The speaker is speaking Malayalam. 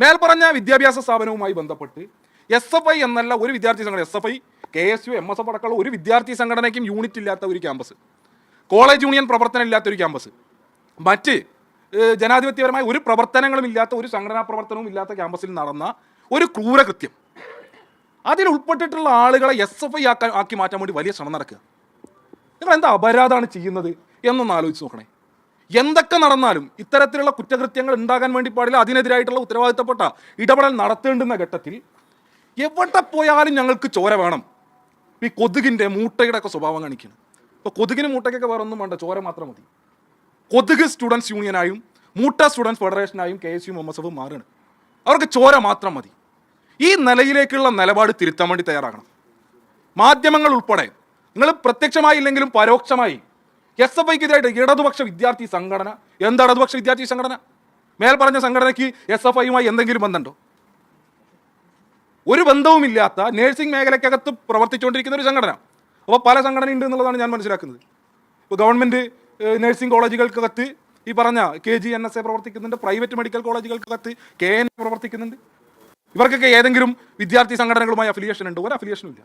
മേൽപ്പറഞ്ഞ വിദ്യാഭ്യാസ സ്ഥാപനവുമായി ബന്ധപ്പെട്ട് എസ് എഫ് ഐ എന്നല്ല ഒരു വിദ്യാർത്ഥി സംഘടന. S F I K S U M S F അടക്കമുള്ള ഒരു വിദ്യാർത്ഥി സംഘടനയ്ക്കും യൂണിറ്റ് ഇല്ലാത്ത ഒരു ക്യാമ്പസ് കോളേജ് യൂണിയൻ പ്രവർത്തനം ഇല്ലാത്ത ഒരു ക്യാമ്പസ് മറ്റ് ജനാധിപത്യപരമായ ഒരു പ്രവർത്തനങ്ങളും ഇല്ലാത്ത ഒരു സംഘടനാ പ്രവർത്തനവും ഇല്ലാത്ത ക്യാമ്പസിൽ നടന്ന ഒരു ക്രൂരകൃത്യം. അതിൽ ഉൾപ്പെട്ടിട്ടുള്ള ആളുകളെ എസ് എഫ് ഐ ആക്കി മാറ്റാൻ വേണ്ടി വലിയ ശ്രമം നടക്കുക. നിങ്ങൾ എന്താ അപരാധമാണ് ചെയ്യുന്നത് എന്നൊന്ന് ആലോചിച്ച് നോക്കണേ. എന്തൊക്കെ നടന്നാലും ഇത്തരത്തിലുള്ള കുറ്റകൃത്യങ്ങൾ ഉണ്ടാകാൻ വേണ്ടി പാടില്ല. അതിനെതിരായിട്ടുള്ള ഉത്തരവാദിത്തപ്പെട്ട ഇടപെടൽ നടത്തേണ്ടുന്ന ഘട്ടത്തിൽ എവിടെ പോയാലും ഞങ്ങൾക്ക് ചോര വേണം. ഈ കൊതുകിന്റെ മൂട്ടയുടെ ഒക്കെ സ്വഭാവം കാണിക്കുന്നു ഇപ്പോൾ കൊതുകിന് മൂട്ടയ്ക്കൊക്കെ വേറെ ഒന്നും വേണ്ട ചോര മാത്രം മതി. കൊതുക് സ്റ്റുഡൻസ് യൂണിയനായും മൂട്ട students ഫെഡറേഷനായും K S U M S F മാറുകയാണ് അവർക്ക് ചോര മാത്രം മതി. ഈ നിലയിലേക്കുള്ള നിലപാട് തിരുത്താൻ വേണ്ടി തയ്യാറാകണം. മാധ്യമങ്ങൾ ഉൾപ്പെടെ നിങ്ങൾ പ്രത്യക്ഷമായി ഇല്ലെങ്കിലും പരോക്ഷമായി എസ് എഫ് ഐക്കെതിരായിട്ട് ഇടതുപക്ഷ വിദ്യാർത്ഥി സംഘടന. എന്താ ഇടതുപക്ഷ വിദ്യാർത്ഥി സംഘടന? മേൽ പറഞ്ഞ സംഘടനയ്ക്ക് എസ് എഫ് ഐയുമായി എന്തെങ്കിലും ബന്ധമുണ്ടോ? ഒരു ബന്ധവുമില്ലാത്ത നേഴ്സിംഗ് മേഖലയ്ക്കകത്ത് പ്രവർത്തിച്ചുകൊണ്ടിരിക്കുന്ന ഒരു സംഘടന. അപ്പോൾ പല സംഘടന ഉണ്ട് എന്നുള്ളതാണ് ഞാൻ മനസ്സിലാക്കുന്നത്. ഇപ്പോൾ ഗവൺമെന്റ് നഴ്സിംഗ് കോളേജുകൾക്കകത്ത് ഈ പറഞ്ഞ K G N S A പ്രവർത്തിക്കുന്നുണ്ട്. പ്രൈവറ്റ് മെഡിക്കൽ കോളേജുകൾക്കകത്ത് കെ എൻ പ്രവർത്തിക്കുന്നുണ്ട്. ഇവർക്കൊക്കെ ഏതെങ്കിലും വിദ്യാർത്ഥി സംഘടനകളുമായി അഫിലിയേഷൻ ഉണ്ട്? ഒരു അഫിലിയേഷനും ഇല്ല.